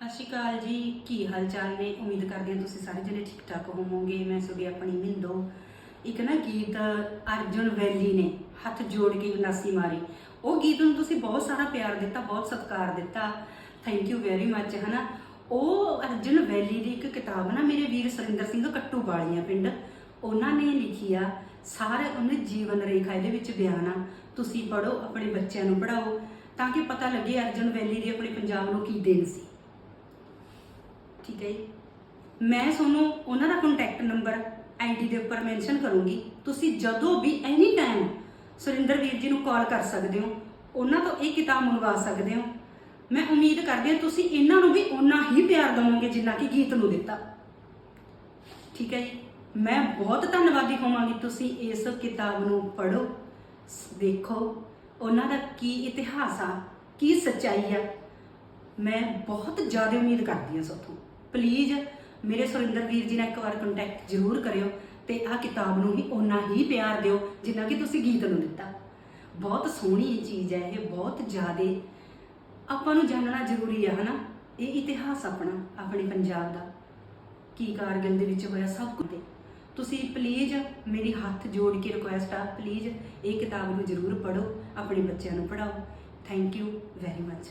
ਸਤਿ ਸ਼੍ਰੀ ਅਕਾਲ ਜੀ। ਕੀ ਹਾਲ ਚਾਲ ਨੇ? ਉਮੀਦ ਕਰਦੇ ਹਾਂ ਤੁਸੀਂ ਸਾਰੇ ਜਣੇ ਠੀਕ ਠਾਕ ਹੋਵੋਗੇ। ਮੈਂ ਤੁਹਾਡੀ ਆਪਣੀ ਮਿੰਦੋ। ਇੱਕ ਨਾ ਗੀਤ ਅਰਜੁਨ ਵੈਲੀ ਨੇ, ਹੱਥ ਜੋੜ ਕੇ ਉਨਾਸੀ ਮਾਰੀ। ਉਹ ਗੀਤ ਨੂੰ ਤੁਸੀਂ ਬਹੁਤ ਸਾਰਾ ਪਿਆਰ ਦਿੱਤਾ, ਬਹੁਤ ਸਤਿਕਾਰ ਦਿੱਤਾ। ਥੈਂਕ ਯੂ ਵੈਰੀ ਮੱਚ ਹਨਾ? ਉਹ ਅਰਜੁਨ ਵੈਲੀ ਦੀ ਇੱਕ ਕਿਤਾਬ ਨਾ ਮੇਰੇ ਵੀਰ ਸੁਰਿੰਦਰ ਸਿੰਘ ਕੱਟੂ ਵਾਲੀਆਂ ਪਿੰਡ, ਉਹਨਾਂ ਨੇ ਲਿਖੀ ਆ, ਸਾਰੇ ਉਹਨੇ ਜੀਵਨ ਰੇਖਾ, ਇਹਦੇ ਵਿੱਚ ਬਿਆਨ ਆ। ਤੁਸੀਂ ਪੜੋ ਆਪਣੇ ਬੱਚਿਆਂ ਨੂੰ ਪੜਾਓ ਤਾਂ ਕਿ ਪਤਾ ਲੱਗੇ ਅਰਜੁਨ ਵੈਲੀ ਦੀ ਆਪਣੇ ਪੰਜਾਬ ਨੂੰ ਕੀ ਦੇਣ ਸੀ। ਠੀਕ ਹੈ ਜੀ ਮੈਂ ਤੁਹਾਨੂੰ ਉਹਨਾਂ ਦਾ ਕੰਟੈਕਟ ਨੰਬਰ ਆਈਡੀ ਦੇ ਉੱਪਰ ਮੈਂਸ਼ਨ ਕਰੂੰਗੀ। ਤੁਸੀਂ ਜਦੋਂ ਵੀ ਐਨੀ ਟਾਈਮ ਸੁਰਿੰਦਰ ਵੀਰ ਜੀ ਨੂੰ ਕਾਲ ਕਰ ਸਕਦੇ ਹੋ, ਉਹਨਾਂ ਤੋਂ ਇਹ ਕਿਤਾਬ ਮੰਗਵਾ ਸਕਦੇ ਹੋ। ਮੈਂ ਉਮੀਦ ਕਰਦੀ ਹਾਂ ਤੁਸੀਂ ਇਹਨਾਂ ਨੂੰ ਵੀ ਓਨਾ ਹੀ ਪਿਆਰ ਦਿਵੋਗੇ ਜਿੰਨਾ ਕਿ ਗੀਤ ਨੂੰ ਦਿੱਤਾ। ਠੀਕ ਹੈ ਜੀ? ਮੈਂ ਬਹੁਤ ਧੰਨਵਾਦੀ ਹੋਵਾਂਗੀ ਤੁਸੀਂ ਇਸ ਕਿਤਾਬ ਨੂੰ ਪੜ੍ਹੋ ਦੇਖੋ, ਉਹਨਾਂ ਦਾ ਕੀ ਇਤਿਹਾਸ ਆ, ਕੀ ਸੱਚਾਈ ਆ। ਮੈਂ ਬਹੁਤ ਜ਼ਿਆਦਾ ਉਮੀਦ ਕਰਦੀ ਹਾਂ ਸੋਥੋਂ ਪਲੀਜ਼ ਮੇਰੇ ਸੁਰਿੰਦਰ ਵੀਰ ਜੀ ਨਾਲ ਇੱਕ ਵਾਰ ਕੰਟੈਕਟ ਜ਼ਰੂਰ ਕਰਿਓ ਤੇ ਆਹ ਕਿਤਾਬ ਨੂੰ ਵੀ ਓਨਾ ਹੀ ਪਿਆਰ ਦਿਓ ਜਿੰਨਾ ਕਿ ਤੁਸੀਂ ਗੀਤ ਨੂੰ ਦਿੱਤਾ। ਬਹੁਤ ਸੋਹਣੀ ਇਹ ਚੀਜ਼ ਹੈ, ਇਹ ਬਹੁਤ ਜ਼ਿਆਦਾ ਆਪਾਂ ਨੂੰ ਜਾਣਨਾ ਜ਼ਰੂਰੀ ਆ, ਹਨਾ? ਇਹ ਇਤਿਹਾਸ ਆਪਣਾ, ਆਪਣੇ ਪੰਜਾਬ ਦਾ। ਕੀ ਕਾਰਗਿਲ ਦੇ ਵਿੱਚ ਹੋਇਆ ਸਭ ਕੁਝ। ਤੁਸੀਂ ਪਲੀਜ਼ ਮੇਰੀ ਹੱਥ ਜੋੜ ਕੇ ਰਿਕੁਐਸਟ ਆ ਪਲੀਜ਼ ਇਹ ਕਿਤਾਬ ਨੂੰ ਜ਼ਰੂਰ ਪੜ੍ਹੋ, ਆਪਣੇ ਬੱਚਿਆਂ ਨੂੰ ਪੜ੍ਹਾਓ। Thank you very much